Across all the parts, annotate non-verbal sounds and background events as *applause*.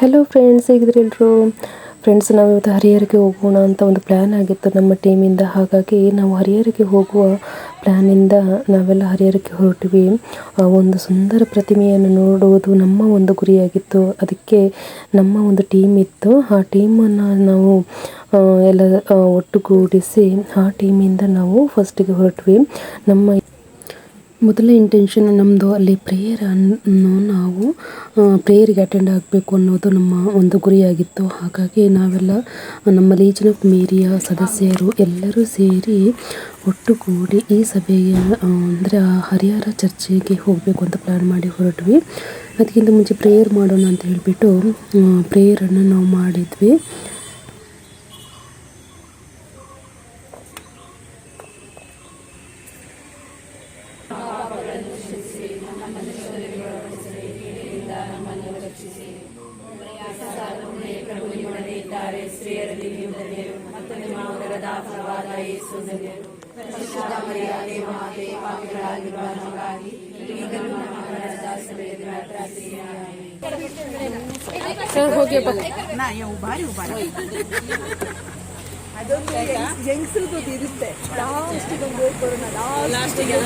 Hello friends ಹೇಗಿದ್ರೆ ಎಲ್ಲರೂ friends ನಾವು ಇವತ್ತು ಹರಿಹರಕ್ಕೆ ಹೋಗೋಣ ಅಂತ ಒಂದು ಪ್ಲ್ಯಾನ್ ಆಗಿತ್ತು ನಮ್ಮ ಟೀಮಿಂದ ಹಾಗಾಗಿ ನಾವು ಹರಿಹರಿಗೆ ಹೋಗುವ ಪ್ಲ್ಯಾನಿಂದ ನಾವೆಲ್ಲ ಹರಿಹರಕ್ಕೆ ಹೊರಟಿವಿ. ಒಂದು ಸುಂದರ ಪ್ರತಿಮೆಯನ್ನು ನೋಡುವುದು ನಮ್ಮ ಒಂದು ಗುರಿಯಾಗಿತ್ತು. ಅದಕ್ಕೆ ನಮ್ಮ ಒಂದು ಟೀಮ್ ಇತ್ತು. ಆ ಟೀಮನ್ನು ನಾವು ಎಲ್ಲ ಒಟ್ಟುಗೂಡಿಸಿ ಆ ಟೀಮಿಂದ ನಾವು ಫಸ್ಟಿಗೆ ಹೊರಟ್ವಿ. ನಮ್ಮ ಮೊದಲ ಇಂಟೆನ್ಷನ್ ನಮ್ಮದು ಅಲ್ಲಿ ಪ್ರೇಯರ್ ಅನ್ನು ನಾವು ಪ್ರೇಯರ್ಗೆ ಅಟೆಂಡ್ ಆಗಬೇಕು ಅನ್ನೋದು ನಮ್ಮ ಒಂದು ಗುರಿಯಾಗಿತ್ತು. ಹಾಗಾಗಿ ನಾವೆಲ್ಲ ನಮ್ಮ ಲೀಜನ್ ಮೇರಿಯ ಸದಸ್ಯರು ಎಲ್ಲರೂ ಸೇರಿ ಒಟ್ಟುಗೂಡಿ ಈ ಸಭೆಯ ಅಂದರೆ ಆ ಹರಿಹರ ಚರ್ಚೆಗೆ ಹೋಗಬೇಕು ಅಂತ ಪ್ಲ್ಯಾನ್ ಮಾಡಿ ಹೊರಟ್ವಿ. ಅದಕ್ಕಿಂತ ಮುಂಚೆ ಪ್ರೇಯರ್ ಮಾಡೋಣ ಅಂತ ಹೇಳಿಬಿಟ್ಟು ಪ್ರೇಯರನ್ನು ನಾವು ಮಾಡಿದ್ವಿ. ಅದೊಂದು ಜಂಕ್ಸ್ರದ್ದು ಇರುತ್ತೆ ಲಾಸ್ಟಿಗೆ ಒಂದು ಬರೋಣ ಲಾಸ್ಟಿಗೆ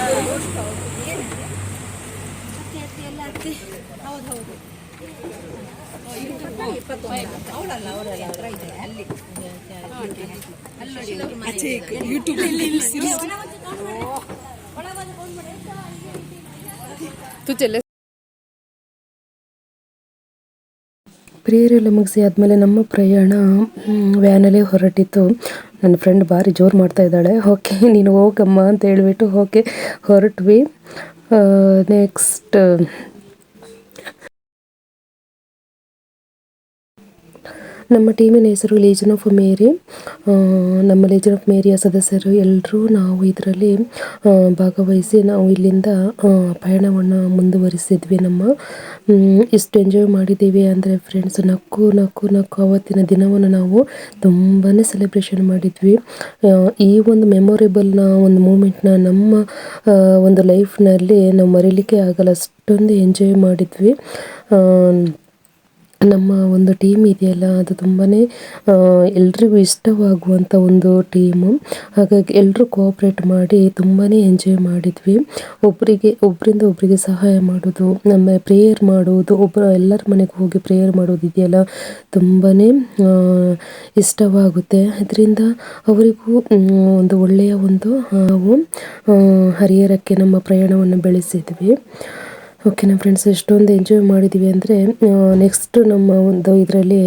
ಯೂಟ್ಯೂಬ್ ಪ್ರೇಯರ್ ಎಲ್ಲ ಮುಗಿಸಿ ಆದಮೇಲೆ ನಮ್ಮ ಪ್ರಯಾಣ ವ್ಯಾನಲ್ಲೇ ಹೊರಟಿತ್ತು. ನನ್ನ ಫ್ರೆಂಡ್ ಭಾರಿ ಜೋರು ಮಾಡ್ತಾ ಇದ್ದಾಳೆ. ಓಕೆ ನೀನು ಹೋಗಮ್ಮ ಅಂತ ಹೇಳಿಬಿಟ್ಟು ಓಕೆ ಹೊರಟ್ವಿ. ನೆಕ್ಸ್ಟ್ ನಮ್ಮ ಟೀಮಿನ ಹೆಸರು ಲೇಜನ್ ಆಫ್ ಮೇರಿ ನಮ್ಮ ಲೇಜನ್ ಆಫ್ ಮೇರಿಯ ಸದಸ್ಯರು ಎಲ್ಲರೂ ನಾವು ಇದರಲ್ಲಿ ಭಾಗವಹಿಸಿ ನಾವು ಇಲ್ಲಿಂದ ಪಯಣವನ್ನು ಮುಂದುವರಿಸಿದ್ವಿ ನಮ್ಮ. ಇಷ್ಟು ಎಂಜಾಯ್ ಮಾಡಿದ್ದೀವಿ ಅಂದರೆ ಫ್ರೆಂಡ್ಸ್ ನಕ್ಕು ನಕ್ಕು ನಕ್ಕು ಆವತ್ತಿನ ದಿನವನ್ನು ನಾವು ತುಂಬಾ ಸೆಲೆಬ್ರೇಷನ್ ಮಾಡಿದ್ವಿ. ಈ ಒಂದು ಮೆಮೊರೇಬಲ್ನ ಒಂದು ಮೂಮೆಂಟ್ನ ನಮ್ಮ ಒಂದು ಲೈಫ್ನಲ್ಲಿ ನಾವು ಮರೀಲಿಕ್ಕೆ ಆಗಲ್ಲ, ಅಷ್ಟೊಂದು ಎಂಜಾಯ್ ಮಾಡಿದ್ವಿ. ನಮ್ಮ ಒಂದು ಟೀಮ್ ಇದೆಯಲ್ಲ, ಅದು ತುಂಬಾ ಎಲ್ರಿಗೂ ಇಷ್ಟವಾಗುವಂಥ ಒಂದು ಟೀಮು ಹಾಗಾಗಿ ಎಲ್ಲರೂ ಕೋಆಪ್ರೇಟ್ ಮಾಡಿ ತುಂಬಾ ಎಂಜಾಯ್ ಮಾಡಿದ್ವಿ. ಒಬ್ಬರಿಗೆ ಒಬ್ಬರಿಂದ ಒಬ್ಬರಿಗೆ ಸಹಾಯ ಮಾಡೋದು ನಮ್ಮ ಪ್ರೇಯರ್ ಮಾಡುವುದು ಒಬ್ಬರು ಎಲ್ಲರ ಮನೆಗೆ ಹೋಗಿ ಪ್ರೇಯರ್ ಮಾಡೋದು ಇದೆಯಲ್ಲ ತುಂಬಾ ಇಷ್ಟವಾಗುತ್ತೆ. ಅದರಿಂದ ಅವರಿಗೂ ಒಂದು ಒಳ್ಳೆಯ ಒಂದು ನಾವು ಹರಿಹರಕ್ಕೆ ನಮ್ಮ ಪ್ರಯಾಣವನ್ನು ಬೆಳೆಸಿದ್ವಿ. ಓಕೆ ನಮ್ಮ ಫ್ರೆಂಡ್ಸ್ ಎಷ್ಟೊಂದು ಎಂಜಾಯ್ ಮಾಡಿದ್ವಿ ಅಂದರೆ ನೆಕ್ಸ್ಟ್ ನಮ್ಮ ಒಂದು ಇದರಲ್ಲಿ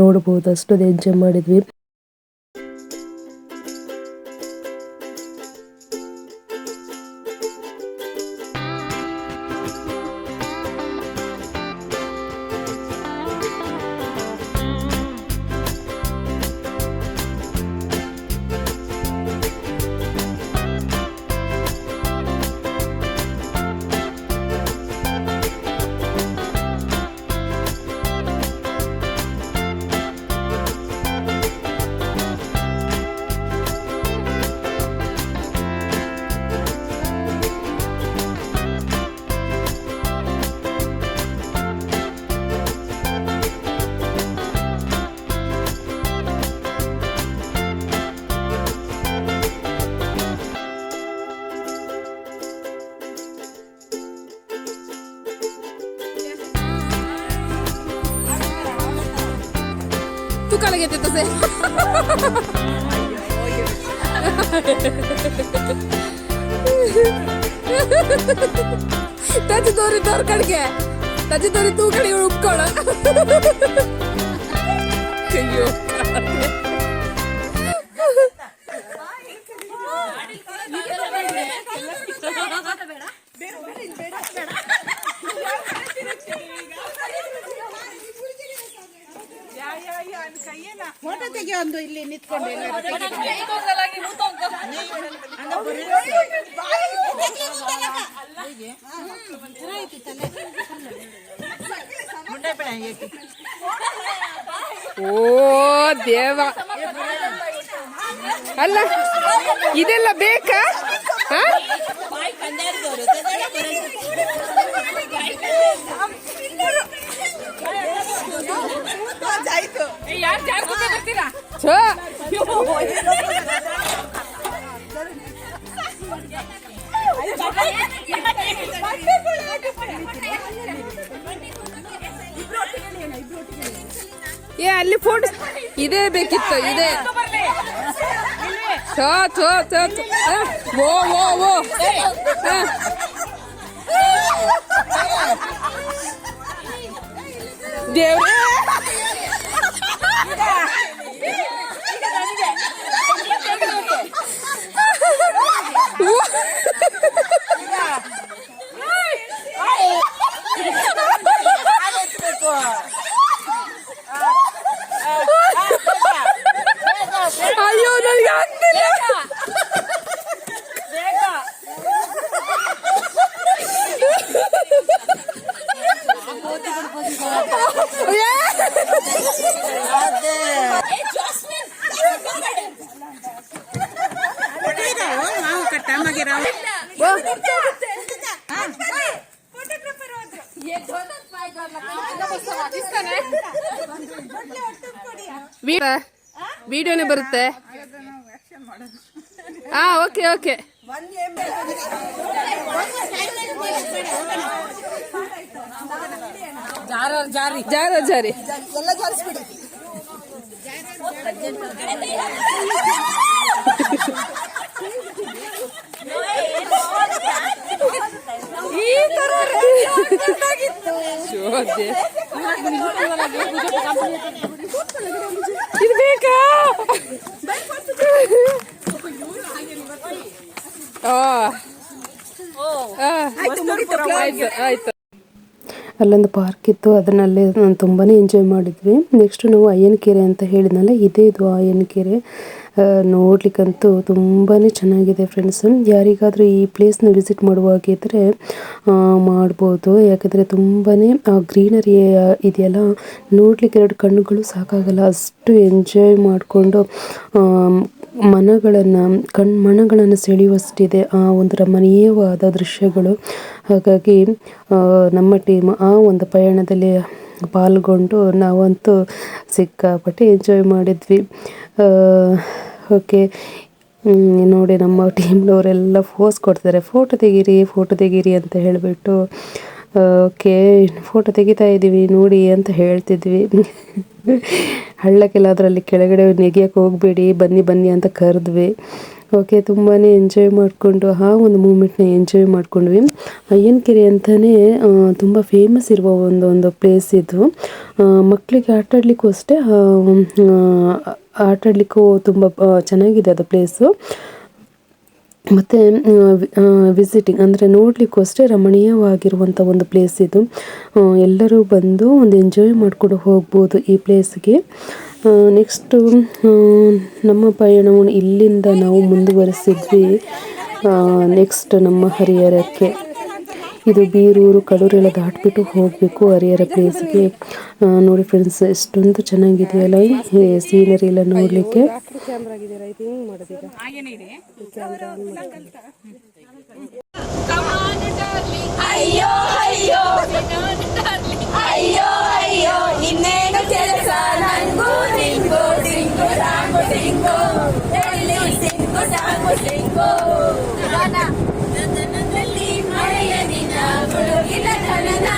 ನೋಡ್ಬೋದು, ಅಷ್ಟೊಂದು ಎಂಜಾಯ್ ಮಾಡಿದ್ವಿ. ತಜ್ಜಿ ತೋರಿ ತೋರ್ ಕಡೆಗೆ ತಜ್ಜಿ ತೋರಿ ತೂ ಕಡೆ ಉಪ್ಕೊಳ. ಅಯ್ಯೋ ಫೋಟೋ ತೆಗಿಯೋ ಒಂದು ಇಲ್ಲಿ ನಿಂತ್ಕೊಂಡು ದೇವ. ಅಲ್ಲ ಇದೆಲ್ಲ ಬೇಕಾ? ಏ ಅಲ್ಲಿ ಫೋಟೋ ಇದೇ ಬೇಕಿತ್ತು ಇದೇ ಛ, ಛ, ಛ, ಛ. ಆ, ಓ ಓ ಓ ಆ. ದೇವ್ರೇ ಅಯ್ಯೋ ನನಗೆ ಆಗ್ತಿಲ್ಲ ವಿಡಿಯೋನೇ ಬರುತ್ತೆ. ಹಾ ಓಕೆ ಓಕೆ ಜಾರ ಜಾರಿ. ಎಲ್ಲ ಜಾರಿಸ್ಬಿಡಿ. ಈ ತರ. ಆಯ್ತು ಅಲ್ಲೊಂದು ಪಾರ್ಕ್ ಇತ್ತು ಅದನ್ನಲ್ಲಿ ನಾನು ತುಂಬಾ ಎಂಜಾಯ್ ಮಾಡಿದ್ವಿ. ನೆಕ್ಸ್ಟ್ ನಾವು ಅಯ್ಯನಕೆರೆ ಅಂತ ಹೇಳಿದ್ನಲ್ಲ ಇದೇ ಇದು ಅಯ್ಯನಕೆರೆ. ಆ, ನೋಡ್ಲಿಕ್ಕಂತೂ ತುಂಬಾನೇ ಚೆನ್ನಾಗಿದೆ ಫ್ರೆಂಡ್ಸ್ ಯಾರಿಗಾದರೂ ಈ ಪ್ಲೇಸ್ನ ವಿಸಿಟ್ ಮಾಡುವಾಗಿದ್ದರೆ ಆ, ಮಾಡ್ಬೋದು. ಯಾಕಂದರೆ ತುಂಬಾ ಗ್ರೀನರಿ ಇದೆಯಲ್ಲ ನೋಡ್ಲಿಕ್ಕೆ ಎರಡು ಕಣ್ಣುಗಳು ಸಾಕಾಗಲ್ಲ. ಅಷ್ಟು ಎಂಜಾಯ್ ಮಾಡಿಕೊಂಡು ಮನಗಳನ್ನು ಕಣ್ ಮನಗಳನ್ನು ಸೆಳೆಯುವಷ್ಟಿದೆ ಆ ಒಂದು ರಮಣೀಯವಾದ ದೃಶ್ಯಗಳು. ಹಾಗಾಗಿ ನಮ್ಮ ಟೀಮ್ ಆ ಒಂದು ಪಯಣದಲ್ಲಿ ಪಾಲ್ಗೊಂಡು ನಾವಂತೂ ಸಿಕ್ಕಾಪಟ್ಟೆ ಎಂಜಾಯ್ ಮಾಡಿದ್ವಿ. ಓಕೆ ನೋಡಿ ನಮ್ಮ ಟೀಮ್ನವರೆಲ್ಲ ಫೋಸ್ ಕೊಡ್ತಾರೆ ಫೋಟೋ ತೆಗೀರಿ ಫೋಟೋ ತೆಗೀರಿ ಅಂತ ಹೇಳಿಬಿಟ್ಟು ಓಕೆ ಫೋಟೋ ತೆಗಿತಾ ಇದ್ದೀವಿ, ನೋಡಿ ಅಂತ ಹೇಳ್ತಿದ್ವಿ. *laughs* ಹಳ್ಳಕ್ಕೆಲ್ಲ ಅದರಲ್ಲಿ ಕೆಳಗಡೆ ನೆಗೆಯಕ್ಕೆ ಹೋಗಬೇಡಿ, ಬನ್ನಿ ಬನ್ನಿ ಅಂತ ಕರೆದ್ವಿ. ಓಕೆ ತುಂಬಾ ಎಂಜಾಯ್ ಮಾಡಿಕೊಂಡು, ಆ, ಒಂದು ಮೂಮೆಂಟ್ನ ಎಂಜಾಯ್ ಮಾಡ್ಕೊಂಡ್ವಿ. ಅಯ್ಯನಕೆರೆ ಅಂತಲೇ ತುಂಬ ಫೇಮಸ್ ಇರುವ ಒಂದು ಒಂದು ಪ್ಲೇಸ್ ಇದು. ಮಕ್ಕಳಿಗೆ ಆಟಾಡಲಿಕ್ಕೂ ಅಷ್ಟೇ ಆಟಾಡಲಿಕ್ಕೂ ತುಂಬ ಚೆನ್ನಾಗಿದೆ ಅದು ಪ್ಲೇಸು ಮತ್ತು ವಿಸಿಟಿಂಗ್ ಅಂದರೆ ನೋಡಲಿಕ್ಕೂ ಅಷ್ಟೇ ರಮಣೀಯವಾಗಿರುವಂಥ ಒಂದು ಪ್ಲೇಸ್ ಇದು. ಎಲ್ಲರೂ ಬಂದು ಒಂದು ಎಂಜಾಯ್ ಮಾಡಿಕೊಂಡು ಹೋಗ್ಬೋದು ಈ ಪ್ಲೇಸ್ಗೆ ನೆಕ್ಸ್ಟು ನಮ್ಮ ಪಯಣವನ್ನು ಇಲ್ಲಿಂದ ನಾವು ಮುಂದುವರೆಸಿದ್ವಿ. ನೆಕ್ಸ್ಟ್ ನಮ್ಮ ಹರಿಹರಕ್ಕೆ. ಇದು ಬೀರೂರು ಕಡೂರೆಲ್ಲ ದಾಟಿಬಿಟ್ಟು ಹೋಗಬೇಕು ಹರಿಹರ ಪ್ಲೇಸ್ಗೆ ನೋಡಿ ಫ್ರೆಂಡ್ಸ್ ಎಷ್ಟೊಂದು ಚೆನ್ನಾಗಿದೆಯಲ್ಲ ಈ ಸೀನರಿ ಎಲ್ಲ ನೋಡಲಿಕ್ಕೆ. అయ్యో అయ్యో. అయ్యో అయ్యో. నిన్నేను తెలుసా? నంగు డింగు డింగు డాంగు డింగు ఢిల్లీ డింగు డాంగు డింగు తన తన తల్లి మరయని నా గుడుగిల తననా?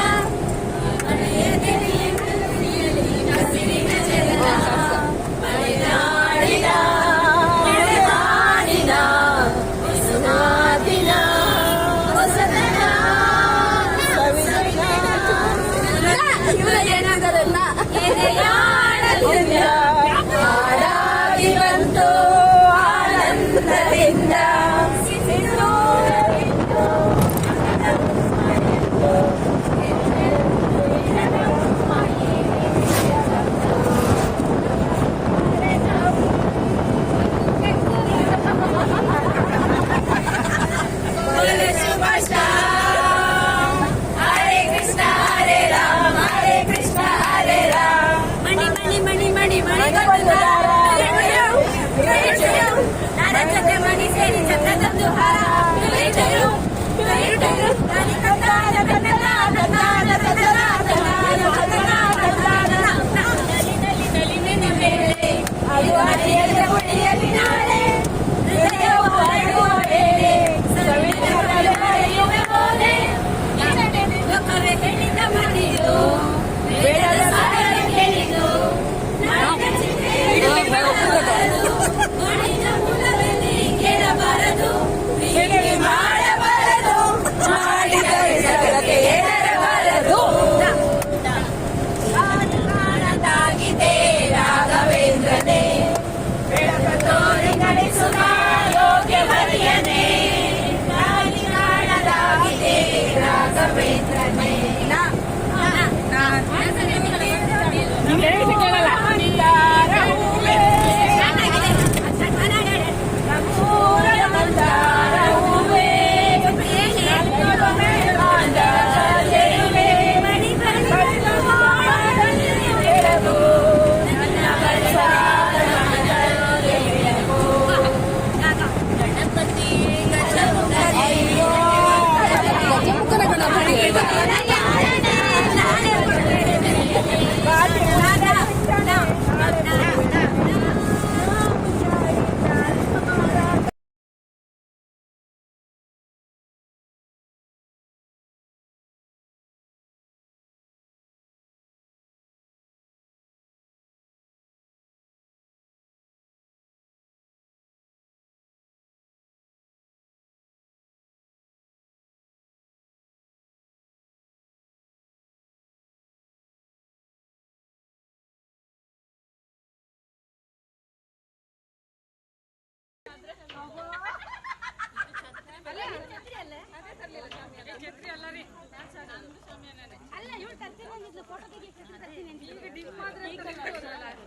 superstar.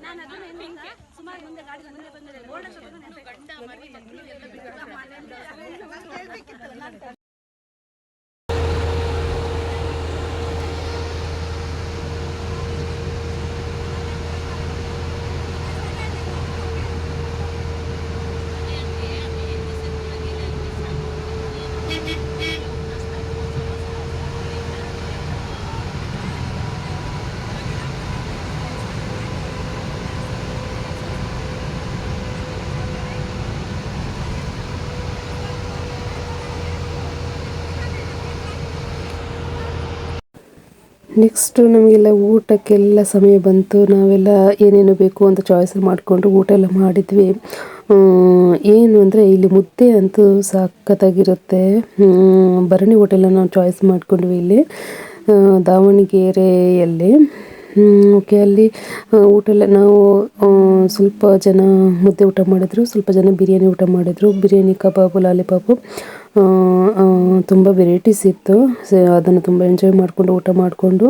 ನಾನು ಅದನ್ನ ಏನಿಲ್ಲ ಸುಮಾರು ಮುಂದೆ ಗಾಡಿ ಮುಂದೆ ಬಂದಿದೆ ನೋಡಕ್ಕೆ ನೆಕ್ಸ್ಟು ನಮಗೆಲ್ಲ ಊಟಕ್ಕೆಲ್ಲ ಸಮಯ ಬಂತು. ನಾವೆಲ್ಲ ಏನೇನು ಬೇಕು ಅಂತ ಚಾಯ್ಸ್ ಮಾಡಿಕೊಂಡು ಊಟ ಎಲ್ಲ ಮಾಡಿದ್ವಿ. ಏನು ಅಂದರೆ ಇಲ್ಲಿ ಮುದ್ದೆ ಅಂತೂ ಸಖತ್ತಾಗಿರುತ್ತೆ. ಭರಣಿ ಹೋಟೆಲನ್ನು ನಾವು ಚಾಯ್ಸ್ ಮಾಡಿಕೊಂಡ್ವಿ ಇಲ್ಲಿ ದಾವಣಗೆರೆಯಲ್ಲಿ. ಓಕೆ ಅಲ್ಲಿ ಊಟ ಎಲ್ಲ ನಾವು ಸ್ವಲ್ಪ ಜನ ಮುದ್ದೆ ಊಟ ಮಾಡಿದ್ರು, ಸ್ವಲ್ಪ ಜನ ಬಿರಿಯಾನಿ ಊಟ ಮಾಡಿದರು. Biryani, kebab, lollipop. ತುಂಬ ವೆರೈಟೀಸ್ ಇತ್ತು. ಅದನ್ನು ತುಂಬ ಎಂಜಾಯ್ ಮಾಡಿಕೊಂಡು ಊಟ ಮಾಡಿಕೊಂಡು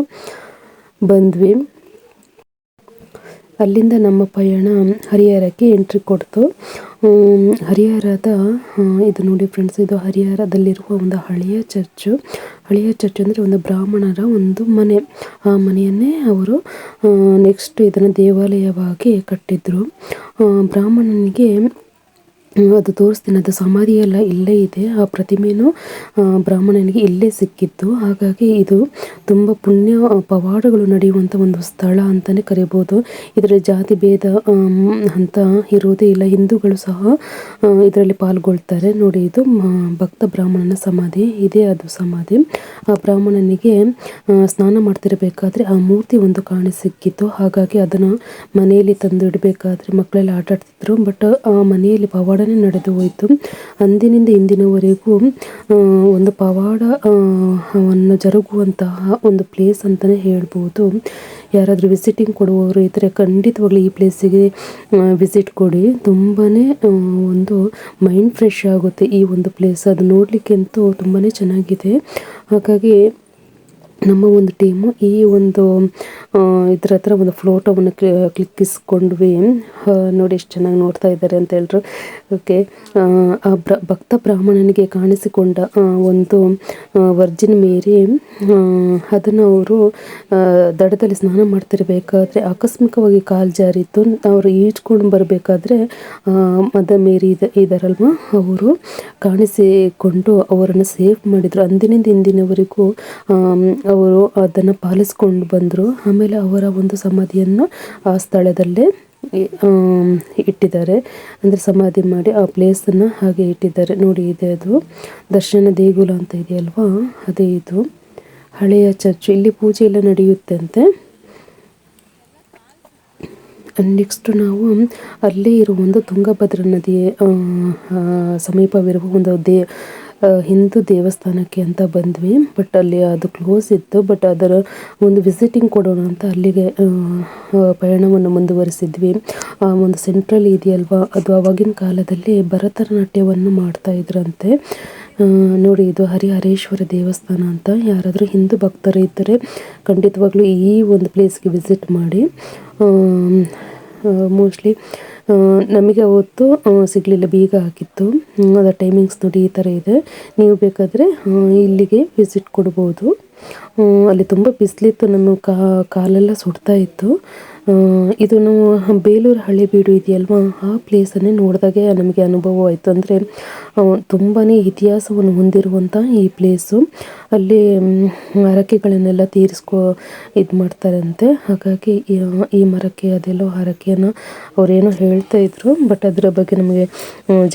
ಬಂದ್ವಿ. ಅಲ್ಲಿಂದ ನಮ್ಮ ಪಯಣ ಹರಿಹರಕ್ಕೆ ಎಂಟ್ರಿ ಕೊಡ್ತು. ಹರಿಹರದ ಇದು ನೋಡಿ ಫ್ರೆಂಡ್ಸ್ ಇದು ಹರಿಹರದಲ್ಲಿರುವ ಒಂದು ಹಳೆಯ ಚರ್ಚು. ಹಳೆಯ ಚರ್ಚ್ ಅಂದರೆ ಒಂದು ಬ್ರಾಹ್ಮಣರ ಒಂದು ಮನೆ. ಆ ಮನೆಯನ್ನೇ ಅವರು ನೆಕ್ಸ್ಟ್ ಇದನ್ನು ದೇವಾಲಯವಾಗಿ ಕಟ್ಟಿದ್ರು. ಬ್ರಾಹ್ಮಣನಿಗೆ ಹ್ಮ್, ಅದು ತೋರಿಸ್ತೀನಿ ಅದು ಸಮಾಧಿ ಎಲ್ಲ ಇಲ್ಲೇ ಇದೆ. ಆ ಪ್ರತಿಮೆನೂ ಆ, ಬ್ರಾಹ್ಮಣನಿಗೆ ಇಲ್ಲೇ ಸಿಕ್ಕಿತ್ತು ಹಾಗಾಗಿ ಇದು ತುಂಬ ಪುಣ್ಯ ಪವಾಡಗಳು ನಡೆಯುವಂಥ ಒಂದು ಸ್ಥಳ ಅಂತಲೇ ಕರಿಬೋದು. ಇದರ ಜಾತಿ ಭೇದ ಅಂತ ಇರುವುದೇ ಇಲ್ಲ. ಹಿಂದೂಗಳು ಸಹ ಇದರಲ್ಲಿ ಪಾಲ್ಗೊಳ್ತಾರೆ. ನೋಡಿ ಇದು ಭಕ್ತ ಬ್ರಾಹ್ಮಣನ ಸಮಾಧಿ. ಇದೇ ಅದು ಸಮಾಧಿ. ಆ ಬ್ರಾಹ್ಮಣನಿಗೆ ಸ್ನಾನ ಮಾಡ್ತಿರಬೇಕಾದ್ರೆ ಆ ಮೂರ್ತಿ ಒಂದು ಕಾಣಿ ಸಿಕ್ಕಿತ್ತು. ಹಾಗಾಗಿ ಅದನ್ನು ಮನೆಯಲ್ಲಿ ತಂದು ಇಡಬೇಕಾದ್ರೆ ಮಕ್ಕಳೆಲ್ಲ ಆಟ ಆಡ್ತಿದ್ರು ಬಟ್ ಆ ಮನೆಯಲ್ಲಿ ನಡೆದು ಹೋಯಿತು. ಅಂದಿನಿಂದ ಇಂದಿನವರೆಗೂ ಒಂದು ಪವಾಡ ಅನ್ನು ವನ್ನು ಜರುಗುವಂತಹ ಒಂದು ಪ್ಲೇಸ್ ಅಂತಲೇ ಹೇಳ್ಬೋದು. ಯಾರಾದರೂ ವಿಸಿಟಿಂಗ್ ಕೊಡುವವರು ಇದ್ದರೆ ಖಂಡಿತವಾಗ್ಲೂ ಈ ಪ್ಲೇಸಿಗೆ ವಿಸಿಟ್ ಕೊಡಿ. ತುಂಬಾ ಒಂದು ಮೈಂಡ್ ಫ್ರೆಶ್ ಆಗುತ್ತೆ ಈ ಒಂದು ಪ್ಲೇಸ್ ಅದು ನೋಡಲಿಕ್ಕೆಂತೂ ತುಂಬಾ ಚೆನ್ನಾಗಿದೆ. ಹಾಗಾಗಿ ನಮ್ಮ ಒಂದು ಟೀಮು ಈ ಒಂದು ಇದ್ರ ಹತ್ರ ಒಂದು ಫ್ಲೋಟೋವನ್ನು ಕ್ಲಿಕ್ಕಿಸ್ಕೊಂಡ್ವಿ. ನೋಡಿ ಎಷ್ಟು ಚೆನ್ನಾಗಿ ನೋಡ್ತಾ ಇದ್ದಾರೆ ಅಂತ ಹೇಳಿದ್ರು ಓಕೆ ಆ ಬ್ರ, ಭಕ್ತ ಬ್ರಾಹ್ಮಣನಿಗೆ ಕಾಣಿಸಿಕೊಂಡ ಒಂದು ವರ್ಜಿನ್ ಮೇರಿ ಅದನ್ನು ಅವರು ದಡದಲ್ಲಿ ಸ್ನಾನ ಮಾಡ್ತಿರಬೇಕಾದ್ರೆ ಆಕಸ್ಮಿಕವಾಗಿ ಕಾಲು ಜಾರಿತ್ತು. ಅವರು ಈಜ್ಕೊಂಡು ಬರಬೇಕಾದ್ರೆ ಮದ ಮೇರಿ ಇದೆ, ಇದಾರಲ್ವ? ಅವರು ಕಾಣಿಸಿಕೊಂಡು ಅವರನ್ನು ಸೇವ್ ಮಾಡಿದರು. ಅಂದಿನಿಂದ ಇಂದಿನವರೆಗೂ ಅವರು ಅದನ್ನು ಪಾಲಿಸ್ಕೊಂಡು ಬಂದರು. ಆಮೇಲೆ ಅವರ ಒಂದು ಸಮಾಧಿಯನ್ನು ಆ ಸ್ಥಳದಲ್ಲೇ ಇಟ್ಟಿದ್ದಾರೆ. ಅಂದರೆ ಸಮಾಧಿ ಮಾಡಿ ಆ ಪ್ಲೇಸನ್ನು ಹಾಗೆ ಇಟ್ಟಿದ್ದಾರೆ. ನೋಡಿ ಇದೆ ಅದು. ದರ್ಶನ ದೇಗುಲ ಅಂತ ಇದೆಯಲ್ವಾ? ಅದೇ ಇದು. ಹಳೆಯ ಚರ್ಚ್. ಇಲ್ಲಿ ಪೂಜೆ ಎಲ್ಲ ನಡೆಯುತ್ತೆ ಅಂತೆ. ನೆಕ್ಸ್ಟ್ ನಾವು ಅಲ್ಲೇ ಇರುವ ಒಂದು ತುಂಗಭದ್ರಾ ನದಿ ಆ, ಆ, ಸಮೀಪವಿರುವ ಒಂದು ದೇ ಹಿಂದೂ ದೇವಸ್ಥಾನಕ್ಕೆ ಅಂತ ಬಂದ್ವಿ. ಬಟ್ ಅಲ್ಲಿ ಅದು ಕ್ಲೋಸ್ ಇತ್ತು. ಬಟ್ ಅದರ ಒಂದು ವಿಸಿಟಿಂಗ್ ಕೊಡೋಣ ಅಂತ ಅಲ್ಲಿಗೆ ಪಯಣವನ್ನು ಮುಂದುವರಿಸಿದ್ವಿ. ಒಂದು ಸೆಂಟ್ರಲ್ ಇದೆಯಲ್ವಾ ಅದು ಅವಾಗಿನ ಕಾಲದಲ್ಲಿ ಭರತನಾಟ್ಯವನ್ನು ಮಾಡ್ತಾ ಇದ್ರಂತೆ. ನೋಡಿ, ಇದು ಹರಿಹರೇಶ್ವರ ದೇವಸ್ಥಾನ ಅಂತ. ಯಾರಾದರೂ ಹಿಂದೂ ಭಕ್ತರು ಇದ್ದರೆ ಖಂಡಿತವಾಗ್ಲೂ ಈ ಒಂದು ಪ್ಲೇಸ್ಗೆ ವಿಸಿಟ್ ಮಾಡಿ. ಮೋಸ್ಟ್ಲಿ ನಮಗೆ ಅವತ್ತು ಸಿಗಲಿಲ್ಲ, ಬೀಗ ಹಾಕಿತ್ತು. ಅದರ ಟೈಮಿಂಗ್ಸ್ ನೋಡಿ ಈ ಥರ ಇದೆ. ನೀವು ಬೇಕಾದರೆ ಇಲ್ಲಿಗೆ ವಿಸಿಟ್ ಕೊಡ್ಬೋದು. ಅಲ್ಲಿ ತುಂಬ ಬಿಸಿಲಿತ್ತು, ನಮ್ಮ ಕಾಲೆಲ್ಲ ಸುಡ್ತಾ ಇತ್ತು. ಇದನ್ನು ಬೇಲೂರು ಹಳೆಬೀಡು ಇದೆಯಲ್ವಾ? ಆ ಪ್ಲೇಸನ್ನೇ ನೋಡಿದಾಗೆ ನಮಗೆ ಅನುಭವ ಆಯಿತು. ಅಂದರೆ ತುಂಬಾ ಇತಿಹಾಸವನ್ನು ಹೊಂದಿರುವಂಥ ಈ ಪ್ಲೇಸು ಅಲ್ಲಿ ಹರಕೆಗಳನ್ನೆಲ್ಲ ತೀರಿಸ್ಕೊ, ಇದು ಮಾಡ್ತಾರಂತೆ. ಹಾಗಾಗಿ, ಈ ಮರಕ್ಕೆ, ಅದೆಲ್ಲೋ ಹರಕೆಯನ್ನು ಅವರೇನೋ ಹೇಳ್ತಾ ಇದ್ರು. ಬಟ್ ಅದರ ಬಗ್ಗೆ ನಮಗೆ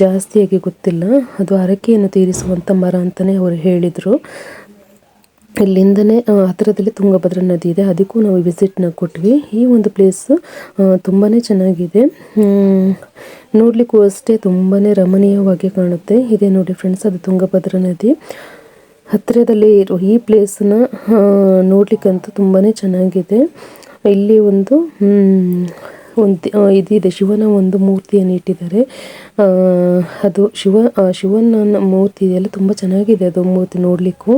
ಜಾಸ್ತಿಯಾಗಿ ಗೊತ್ತಿಲ್ಲ. ಅದು ಹರಕೆಯನ್ನು ತೀರಿಸುವಂಥ ಮರ ಅಂತಲೇ ಅವರು ಹೇಳಿದರು. ಇಲ್ಲಿಂದನೇ ಹತ್ತಿರದಲ್ಲಿ ತುಂಗಭದ್ರಾ ನದಿ ಇದೆ. ಅದಕ್ಕೂ ನಾವು ವಿಸಿಟ್ನ ಕೊಟ್ವಿ. ಈ ಒಂದು ಪ್ಲೇಸ್ ತುಂಬಾ ಚೆನ್ನಾಗಿದೆ. ನೋಡಲಿಕ್ಕೂ ಅಷ್ಟೇ ತುಂಬಾ ರಮಣೀಯವಾಗಿ ಕಾಣುತ್ತೆ. ಇದೆ ನೋಡಿ ಫ್ರೆಂಡ್ಸ್ ಅದು ತುಂಗಭದ್ರಾ ನದಿ. ಹತ್ತಿರದಲ್ಲಿ ಇರೋ ಈ ಪ್ಲೇಸನ್ನ ನೋಡ್ಲಿಕ್ಕಂತೂ ತುಂಬಾ ಚೆನ್ನಾಗಿದೆ. ಇಲ್ಲಿ ಒಂದು ಒಂದು ಇದಿದೆ. ಶಿವನ ಒಂದು ಮೂರ್ತಿಯನ್ನು ಇಟ್ಟಿದ್ದಾರೆ. ಅದು ಶಿವ ಶಿವನ ಮೂರ್ತಿ ಇದೆಯಲ್ಲ, ತುಂಬ ಚೆನ್ನಾಗಿದೆ ಅದು ಮೂರ್ತಿ ನೋಡಲಿಕ್ಕೂ.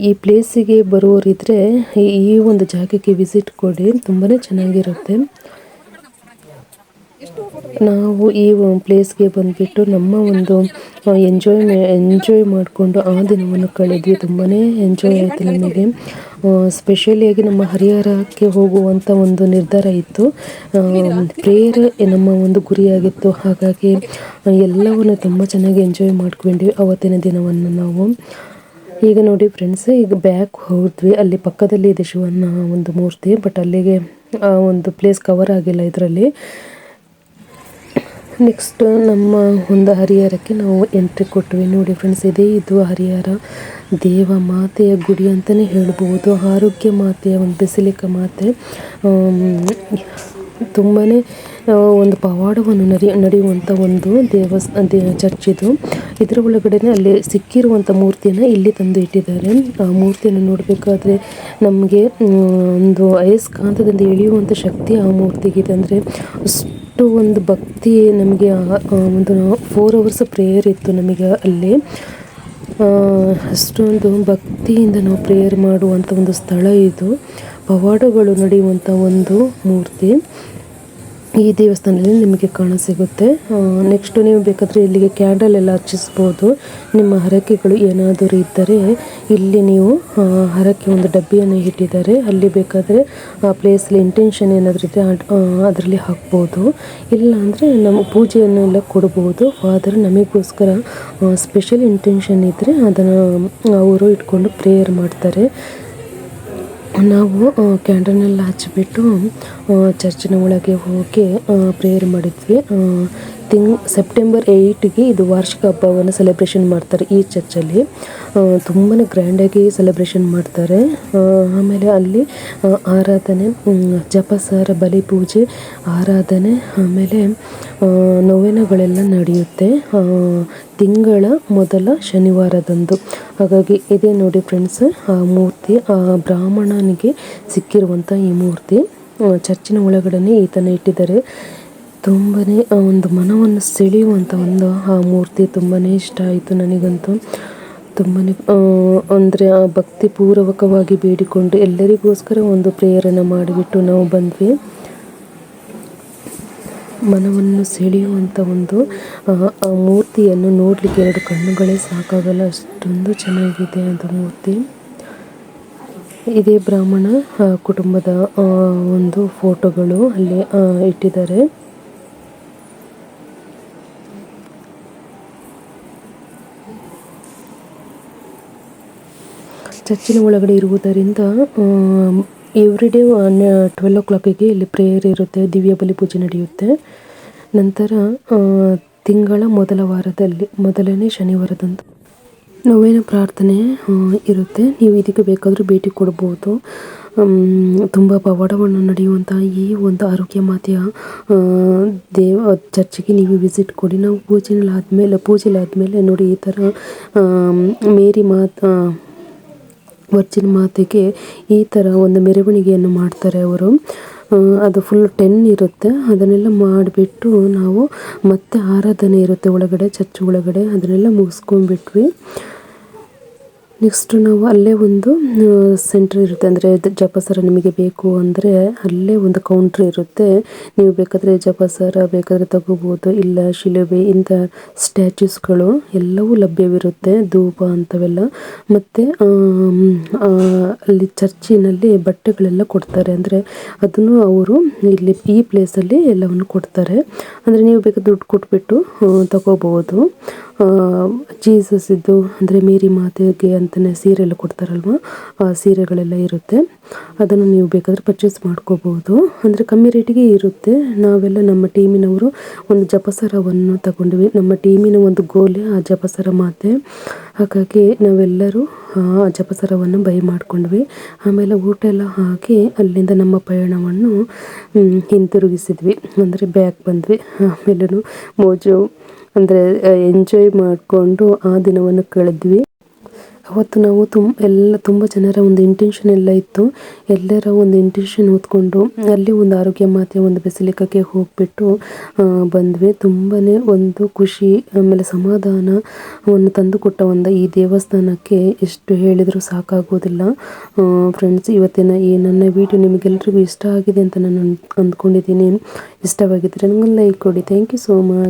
ಈ ಪ್ಲೇಸಿಗೆ ಬರುವವರಿದ್ದರೆ ಈ ಈ ಒಂದು ಜಾಗಕ್ಕೆ ವಿಸಿಟ್ ಕೊಡಿ. ತುಂಬಾ ಚೆನ್ನಾಗಿರುತ್ತೆ. ನಾವು ಈ ಪ್ಲೇಸ್ಗೆ ಬಂದುಬಿಟ್ಟು ನಮ್ಮ ಒಂದು ಎಂಜಾಯ್ ಎಂಜಾಯ್ ಮಾಡಿಕೊಂಡು ಆ ದಿನವನ್ನು ಕಳೆದ್ವಿ. ತುಂಬಾ ಎಂಜಾಯ್ ಆಯಿತು ನಮಗೆ. ಸ್ಪೆಷಲಿಯಾಗಿ ನಮ್ಮ ಹರಿಹರಕ್ಕೆ ಹೋಗುವಂಥ ಒಂದು ನಿರ್ಧಾರ ಇತ್ತು. ಪ್ರೇಯರ್ ನಮ್ಮ ಒಂದು ಗುರಿಯಾಗಿತ್ತು. ಹಾಗಾಗಿ ಎಲ್ಲವನ್ನು ತುಂಬ ಚೆನ್ನಾಗಿ ಎಂಜಾಯ್ ಮಾಡ್ಕೊಂಡ್ವಿ ಅವತ್ತಿನ ದಿನವನ್ನು ನಾವು. ಈಗ ನೋಡಿ ಫ್ರೆಂಡ್ಸ್ ಈಗ ಬ್ಯಾಕ್ ಹೋದ್ವಿ. ಅಲ್ಲಿ ಪಕ್ಕದಲ್ಲಿ ಇದೆ ಶಿವನ ಒಂದು ಮೂರ್ತಿ ಬಟ್ ಅಲ್ಲಿಗೆ ಒಂದು ಪ್ಲೇಸ್ ಕವರ್ ಆಗಿಲ್ಲ ಇದರಲ್ಲಿ. ನೆಕ್ಸ್ಟ್ ನಮ್ಮ ಒಂದು ಹರಿಹರಕ್ಕೆ ನಾವು ಎಂಟ್ರಿ ಕೊಟ್ವಿ. ನೋಡಿ ಫ್ರೆಂಡ್ಸ್ ಇದೇ ಇದು ಹರಿಹರ. ದೇವ ಮಾತೆಯ ಗುಡಿ ಅಂತಲೇ ಹೇಳ್ಬೋದು. ಆರೋಗ್ಯ ಮಾತೆಯ ಒಂದು, ಬಿಸಿಲಿಕ ಮಾತೆ. ತುಂಬಾ ಒಂದು ಪವಾಡವನ್ನು ನಡಿ ನಡೆಯುವಂಥ ಒಂದು ದೇವಸ್ ಚರ್ಚ್ ಇದು. ಇದರ ಒಳಗಡೆನೆ ಅಲ್ಲಿ ಸಿಕ್ಕಿರುವಂಥ ಮೂರ್ತಿಯನ್ನು ಇಲ್ಲಿ ತಂದು ಇಟ್ಟಿದ್ದಾರೆ ಆ ಮೂರ್ತಿಯನ್ನು ನೋಡಬೇಕಾದ್ರೆ ನಮಗೆ ಒಂದು ಅಯಸ್ಕಾಂತದಿಂದ ಎಳೆಯುವಂಥ ಶಕ್ತಿ ಆ ಮೂರ್ತಿಗಿದೆ. ಅಂದರೆ ಅಷ್ಟು ಒಂದು ಭಕ್ತಿ ನಮಗೆ ಒಂದು ಫೋರ್ ಅವರ್ಸ್ ಪ್ರೇಯರ್ ಇತ್ತು ನಮಗೆ ಅಲ್ಲಿ. ಅಷ್ಟೊಂದು ಭಕ್ತಿಯಿಂದ ನಾವು ಪ್ರೇಯರ್ ಮಾಡುವಂಥ ಒಂದು ಸ್ಥಳ ಇದು. ಪವಾಡಗಳು ನಡೆಯುವಂಥ ಒಂದು ಮೂರ್ತಿ. ಈ ದೇವಸ್ಥಾನದಲ್ಲಿ ನಿಮಗೆ ಕಾಣಸಿಗುತ್ತೆ ನೆಕ್ಸ್ಟ್ ನೀವು ಬೇಕಾದರೆ ಇಲ್ಲಿಗೆ ಕ್ಯಾಂಡಲ್ ಎಲ್ಲ ಹಚ್ಚಿಸ್ಬೋದು. ನಿಮ್ಮ ಹರಕೆಗಳು ಏನಾದರೂ ಇದ್ದರೆ ಇಲ್ಲಿ ನೀವು ಹರಕೆ ಒಂದು ಡಬ್ಬಿಯನ್ನು ಇಟ್ಟಿದ್ದಾರೆ. ಅಲ್ಲಿ ಬೇಕಾದರೆ ಆ ಪ್ಲೇಸಲ್ಲಿ ಇಂಟೆನ್ಷನ್ ಏನಾದರೂ ಇದ್ದರೆ ಅದರಲ್ಲಿ ಹಾಕ್ಬೋದು. ಇಲ್ಲ ಅಂದರೆ ಪೂಜೆಯನ್ನು ಎಲ್ಲ ಕೊಡ್ಬೋದು. ಫಾದರ್ ನಮಗೋಸ್ಕರ ಸ್ಪೆಷಲ್ ಇಂಟೆನ್ಷನ್ ಇದ್ದರೆ ಅದನ್ನು ಅವರು ಇಟ್ಕೊಂಡು ಪ್ರೇಯರ್ ಮಾಡ್ತಾರೆ. ನಾವು ಕ್ಯಾಂಡಲ್ನೆಲ್ಲ ಹಚ್ಚಿಬಿಟ್ಟು ಚರ್ಚಿನ ಒಳಗೆ ಹೋಗಿ ಪ್ರೇಯರ್ ಮಾಡಿದ್ವಿ. ತಿಂಗ್ ಸೆಪ್ಟೆಂಬರ್ ಏಯ್ಟಿಗೆ ಇದು ವಾರ್ಷಿಕ ಹಬ್ಬವನ್ನು ಸೆಲೆಬ್ರೇಷನ್ ಮಾಡ್ತಾರೆ ಈ ಚರ್ಚಲ್ಲಿ. ತುಂಬಾ ಗ್ರ್ಯಾಂಡಾಗಿ ಸೆಲೆಬ್ರೇಷನ್ ಮಾಡ್ತಾರೆ. ಆಮೇಲೆ ಅಲ್ಲಿ ಆರಾಧನೆ ಜಪಸಾರ, ಬಲಿ ಪೂಜೆ, ಆರಾಧನೆ, ಆಮೇಲೆ ನೋವೆನಗಳೆಲ್ಲ ನಡೆಯುತ್ತೆ. ತಿಂಗಳ ಮೊದಲ ಶನಿವಾರದಂದು. ಹಾಗಾಗಿ ಇದೇ ನೋಡಿ ಫ್ರೆಂಡ್ಸ್ ಆ ಮೂರ್ತಿ, ಆ ಬ್ರಾಹ್ಮಣನಿಗೆ ಸಿಕ್ಕಿರುವಂಥ ಈ ಮೂರ್ತಿ. ಚರ್ಚಿನ ಒಳಗಡೆ ಈತನ ಇಟ್ಟಿದ್ದಾರೆ. ತುಂಬಾ ಒಂದು ಮನವನ್ನು ಸೆಳೆಯುವಂಥ ಒಂದು ಆ ಮೂರ್ತಿ ತುಂಬಾ ಇಷ್ಟ ಆಯಿತು ನನಗಂತೂ. ತುಂಬನೇ ಅಂದರೆ ಆ ಭಕ್ತಿಪೂರ್ವಕವಾಗಿ ಬೇಡಿಕೊಂಡು ಎಲ್ಲರಿಗೋಸ್ಕರ ಒಂದು ಪ್ರೇಯರನ್ನು ಮಾಡಿಬಿಟ್ಟು ನಾವು ಬಂದ್ವಿ. ಮನವನ್ನು ಸೆಳೆಯುವಂಥ ಒಂದು ಆ, ಮೂರ್ತಿಯನ್ನು ನೋಡಲಿಕ್ಕೆ ಎರಡು ಕಣ್ಣುಗಳೇ ಸಾಕಾಗಲ್ಲ. ಅಷ್ಟೊಂದು ಚೆನ್ನಾಗಿದೆ ಅದು ಮೂರ್ತಿ. ಇದೇ ಬ್ರಾಹ್ಮಣ ಕುಟುಂಬದ ಒಂದು ಫೋಟೋಗಳು ಅಲ್ಲಿ ಇಟ್ಟಿದ್ದಾರೆ. ಚರ್ಚಿನ ಒಳಗಡೆ ಇರುವುದರಿಂದ ಎವ್ರಿ ಡೇ ಟ್ವೆಲ್ ಓ ಕ್ಲಾಕಿಗೆ ಇಲ್ಲಿ ಪ್ರೇಯರ್ ಇರುತ್ತೆ, ದಿವ್ಯ ಬಲಿ ಪೂಜೆ ನಡೆಯುತ್ತೆ. ನಂತರ ತಿಂಗಳ ಮೊದಲ ವಾರದಲ್ಲಿ, ಮೊದಲನೇ ಶನಿವಾರದಂದು ನೋವೇನ ಪ್ರಾರ್ಥನೆ ಇರುತ್ತೆ. ನೀವು ಇದಕ್ಕೆ ಬೇಕಾದರೂ ಭೇಟಿ ಕೊಡ್ಬೋದು. ತುಂಬ ಪವಾಡವನ್ನು ನಡೆಯುವಂಥ ಈ ಒಂದು ಆರೋಗ್ಯ ಮಾತೆಯ ದೇವ, ಚರ್ಚಿಗೆ ನೀವು ವಿಸಿಟ್ ಕೊಡಿ. ನಾವು ಪೂಜೆನಲ್ಲಿ ಆದಮೇಲೆ ಪೂಜೆಲಿ ಆದಮೇಲೆ ನೋಡಿ ಈ ಥರ ಮೇರಿ ಮಾತಾ ವರ್ಜಿನ್ ಮಾತೆಗೆ ಈ ಥರ ಒಂದು ಮೆರವಣಿಗೆಯನ್ನು ಮಾಡ್ತಾರೆ ಅವರು. ಅದು ಫುಲ್ ಟೆನ್ ಇರುತ್ತೆ. ಅದನ್ನೆಲ್ಲ ಮಾಡಿಬಿಟ್ಟು ನಾವು ಮತ್ತೆ ಆರಾಧನೆ ಇರುತ್ತೆ ಒಳಗಡೆ, ಚರ್ಚ್ ಒಳಗಡೆ. ಅದನ್ನೆಲ್ಲ ಮುಗಿಸ್ಕೊಂಡ್ಬಿಟ್ವಿ. ನೆಕ್ಸ್ಟ್ ನಾವು ಅಲ್ಲೇ ಒಂದು ಸೆಂಟರ್ ಇರುತ್ತೆ. ಅಂದರೆ ಜಪಸರ ನಿಮಗೆ ಬೇಕು ಅಂದರೆ ಅಲ್ಲೇ ಒಂದು ಕೌಂಟ್ರ್ ಇರುತ್ತೆ. ನೀವು ಬೇಕಾದರೆ ಜಪಸರ ಬೇಕಾದರೆ ತಗೋಬೋದು. ಇಲ್ಲ, ಶಿಲುಬೆ, ಇಂಥ ಸ್ಟ್ಯಾಚ್ಯೂಸ್ಗಳು ಎಲ್ಲವೂ ಲಭ್ಯವಿರುತ್ತೆ. ಧೂಪ ಅಂಥವೆಲ್ಲ. ಮತ್ತು ಅಲ್ಲಿ ಚರ್ಚಿನಲ್ಲಿ ಬಟ್ಟೆಗಳೆಲ್ಲ ಕೊಡ್ತಾರೆ. ಅಂದರೆ ಅದನ್ನು ಅವರು ಇಲ್ಲಿ ಈ ಪ್ಲೇಸಲ್ಲಿ ಎಲ್ಲವನ್ನು ಕೊಡ್ತಾರೆ. ಅಂದರೆ ನೀವು ಬೇಕಾದ್ರೆ ದುಡ್ಡು ಕೊಟ್ಬಿಟ್ಟು ತಗೋಬೋದು. ಜೀಸಸ್ ಇದ್ದು ಅಂದರೆ ಮೇರಿ ಮಾತೆಗೆ ಅಂತಲೇ ಸೀರೆ ಎಲ್ಲ ಕೊಡ್ತಾರಲ್ವ? ಆ, ಸೀರೆಗಳೆಲ್ಲ ಇರುತ್ತೆ. ಅದನ್ನು ನೀವು ಬೇಕಾದರೆ ಪರ್ಚೇಸ್ ಮಾಡ್ಕೋಬೋದು. ಅಂದರೆ ಕಮ್ಮಿ ರೇಟಿಗೆ ಇರುತ್ತೆ. ನಾವೆಲ್ಲ ನಮ್ಮ ಟೀಮಿನವರು ಒಂದು ಜಪಸರವನ್ನು ತಗೊಂಡ್ವಿ. ನಮ್ಮ ಟೀಮಿನ ಒಂದು ಗೋಲೆ ಆ ಜಪಸರ ಮಾತೆ. ಹಾಗಾಗಿ ನಾವೆಲ್ಲರೂ, ಆ, ಜಪಸರವನ್ನು ಬೈ ಮಾಡಿಕೊಂಡ್ವಿ. ಆಮೇಲೆ ಊಟ ಎಲ್ಲ ಹಾಕಿ ಅಲ್ಲಿಂದ ನಮ್ಮ ಪಯಣವನ್ನು ಹಿಂತಿರುಗಿಸಿದ್ವಿ. ಅಂದರೆ ಬ್ಯಾಗ್ ಬಂದ್ವಿ. ಆಮೇಲೆ ಮೋಜು ಅಂದರೆ ಎಂಜಾಯ್ ಮಾಡಿಕೊಂಡು ಆ ದಿನವನ್ನು ಕಳೆದ್ವಿ. ಅವತ್ತು ನಾವು ತುಂಬ ಎಲ್ಲ ತುಂಬ ಜನರ ಒಂದು ಇಂಟೆನ್ಷನ್ ಎಲ್ಲ ಇತ್ತು. ಎಲ್ಲರ ಒಂದು ಇಂಟೆನ್ಷನ್ ಓದ್ಕೊಂಡು ಅಲ್ಲಿ ಒಂದು ಆರೋಗ್ಯ ಮಾತೆ ಒಂದು ಬೆಸಿಲಿಕಕ್ಕೆ ಹೋಗಿಬಿಟ್ಟು ಬಂದ್ವಿ. ತುಂಬಾ ಒಂದು ಖುಷಿ, ಆಮೇಲೆ ಸಮಾಧಾನವನ್ನು ತಂದುಕೊಟ್ಟ ಒಂದು ಈ ದೇವಸ್ಥಾನಕ್ಕೆ ಎಷ್ಟು ಹೇಳಿದರೂ ಸಾಕಾಗೋದಿಲ್ಲ. ಫ್ರೆಂಡ್ಸ್ ಇವತ್ತಿನ ಈ ನನ್ನ ವಿಡಿಯೋ ನಿಮಗೆಲ್ಲರಿಗೂ ಇಷ್ಟ ಆಗಿದೆ ಅಂತ ನಾನು ಅಂದ್- ಅಂದ್ಕೊಂಡಿದ್ದೀನಿ. ಇಷ್ಟವಾಗಿದ್ದರೆ ನನಗೊಂದು ಲೈಕ್ ಕೊಡಿ. Thank you so much